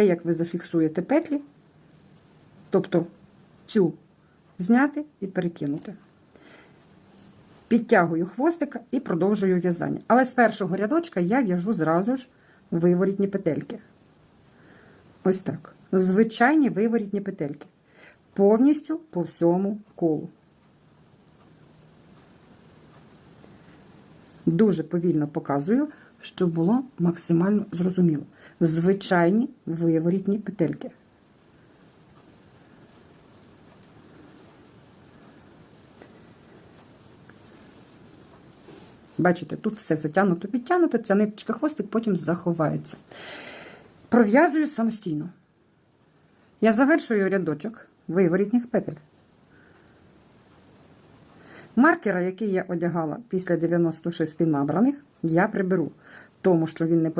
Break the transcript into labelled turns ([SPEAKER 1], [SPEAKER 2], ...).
[SPEAKER 1] те, як ви зафіксуєте петлі, тобто цю зняти і перекинути. Підтягую хвостика і продовжую в'язання. Але з першого рядочка я в'яжу зразу ж виворітні петельки. Ось так. Звичайні виворітні петельки. Повністю по всьому колу. Дуже повільно показую, щоб було максимально зрозуміло. Звичайні виворітні петельки. Бачите, тут все затягнуто, підтягнуто, ця ниточка хвостик потім заховається. Пров'язую самостійно. Я завершую рядочок виворітних петель. Маркера, який я одягала після 96 набраних, я приберу, тому що він не потрібен.